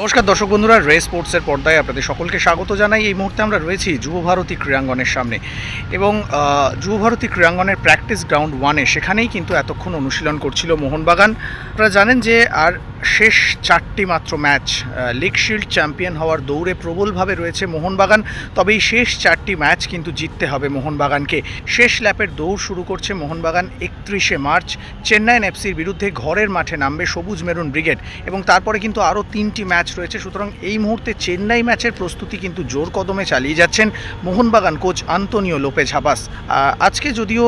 নমস্কার দর্শক বন্ধুরা রে স্পোর্টসের পর্দায় আপনাদের সকলকে স্বাগত জানাই। এই মুহূর্তে আমরা রয়েছি যুব ভারতী ক্রীড়াঙ্গনের সামনে এবং আহ, যুব ভারতী ক্রীড়াঙ্গনের প্র্যাকটিস গ্রাউন্ড ওয়ানে সেখানেই কিন্তু এতক্ষণ অনুশীলন করছিল মোহনবাগান। আপনারা জানেন যে আর শেষ চারটি মাত্র ম্যাচ লিগ শিল্ড চ্যাম্পিয়ন হওয়ার দৌড়ে প্রবলভাবে রয়েছে মোহনবাগান তবে এই শেষ চারটি ম্যাচ কিন্তু জিততে হবে মোহনবাগানকে। শেষ ল্যাপের দৌড় শুরু করছে মোহনবাগান একত্রিশে মার্চ। চেন্নাইন এফসির বিরুদ্ধে ঘরের মাঠে নামবে সবুজ মেরুন ব্রিগেড এবং তারপরে কিন্তু আরও তিনটি ম্যাচ রয়েছে। সুতরাং এই মুহূর্তে চেন্নাই ম্যাচের প্রস্তুতি কিন্তু জোর কদমে চালিয়ে যাচ্ছেন Mohun Bagan coach Antonio Lopez Habas. আজকে যদিও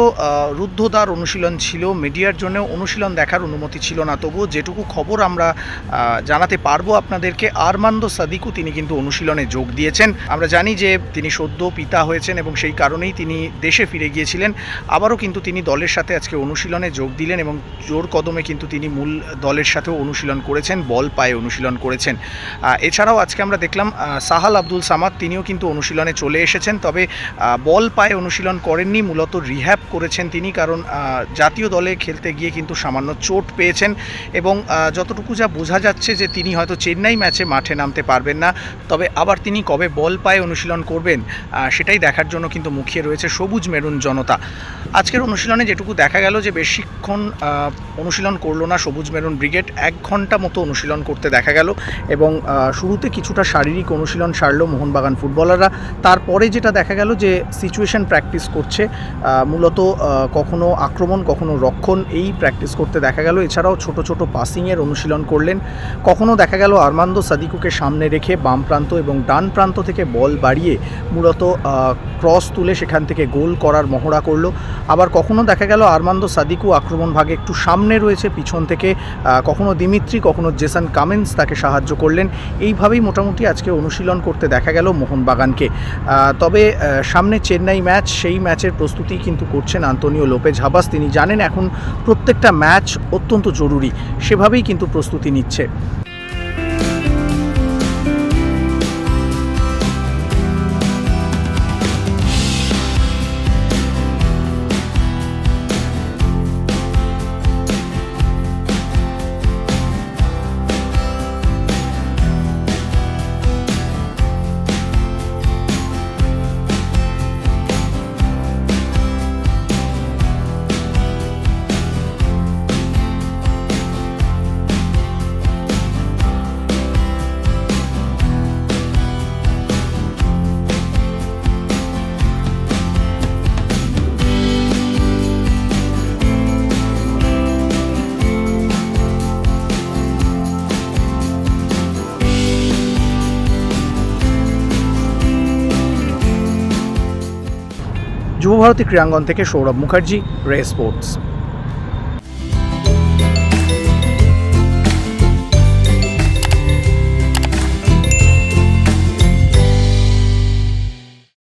রুদ্ধদ্বার অনুশীলন ছিল, মিডিয়ার জন্য অনুশীলন দেখার অনুমতি ছিল না। তবুও যেটুকু খবর আমরা জানাতে পারব আপনাদেরকে, আরমান্দো সাদিকু তিনি কিন্তু অনুশীলনে যোগ দিয়েছেন। আমরা জানি যে তিনি সদ্য পিতা হয়েছেন এবং সেই কারণেই তিনি দেশে ফিরে গিয়েছিলেন। আবারও কিন্তু তিনি দলের সাথে আজকে অনুশীলনে যোগ দিলেন এবং জোর কদমে কিন্তু তিনি মূল দলের সাথেও অনুশীলন করেছেন, বল পায়ে অনুশীলন করেছেন। এছাড়াও আজকে আমরা দেখলাম সাহাল আব্দুল সামাদ, তিনিও কিন্তু অনুশীলনে চলে এসেছেন, তবে বল পায়ে অনুশীলন করেননি, মূলত রিহ্যাব করেছেন তিনি, কারণ জাতীয় দলে খেলতে গিয়ে কিন্তু সামান্য চোট পেয়েছেন এবং যতটুকু যা বোঝা যাচ্ছে যে তিনি হয়তো চেন্নাই ম্যাচে মাঠে নামতে পারবেন না, তবে আবার তিনি কবে বল পায়ে অনুশীলন করবেন সেটাই দেখার জন্য কিন্তু মুখিয়ে রয়েছে সবুজ মেরুন জনতা। আজকের অনুশীলনে যেটুকু দেখা গেল যে বেশিক্ষণ অনুশীলন করল না সবুজ মেরুন ব্রিগেড, এক ঘণ্টা মতো অনুশীলন করতে দেখা গেল এবং শুরুতে কিছুটা শারীরিক অনুশীলন সারলো মোহনবাগান ফুটবলাররা। তারপরে যেটা দেখা গেল যে সিচুয়েশন প্র্যাকটিস করছে মূলত কখনো আক্রমণ, কখনো রক্ষণ এই প্র্যাকটিস করতে দেখা গেল। এছাড়াও ছোট ছোট পাসিংয়ের অনুশীলন করলেন। কখনো দেখা গেল আরমান্দো সাদিকুকে সামনে রেখে বাম প্রান্ত এবং ডান প্রান্ত থেকে বল বাড়িয়ে মূলত ক্রস তুলে সেখান থেকে গোল করার মহড়া করল। আবার কখনো দেখা গেল আরমান্দো সাদিকু আক্রমণ ভাগে একটু সামনে রয়েছে পিছন থেকে। কখনো দিমিত্রি, কখনো জেসান কামেন্স তাকে সাহায্য করলেন। এইভাবেই মোটামুটি আজকে অনুশীলন করতে দেখা গেল মোহনবাগানকে। তবে সামনে চেন্নাই ম্যাচ, সেই ম্যাচের প্রস্তুতি কিন্তু করছেন আন্তনিও লোপেজ হাবাস। তিনি জানেন এখন প্রত্যেকটা ম্যাচ অত্যন্ত জরুরি, সেভাবেই কিন্তু প্রস্তুতি নিচ্ছে। যুবভারতী ক্রীড়াঙ্গন থেকে সৌরভ মুখার্জি রে স্পোর্টস।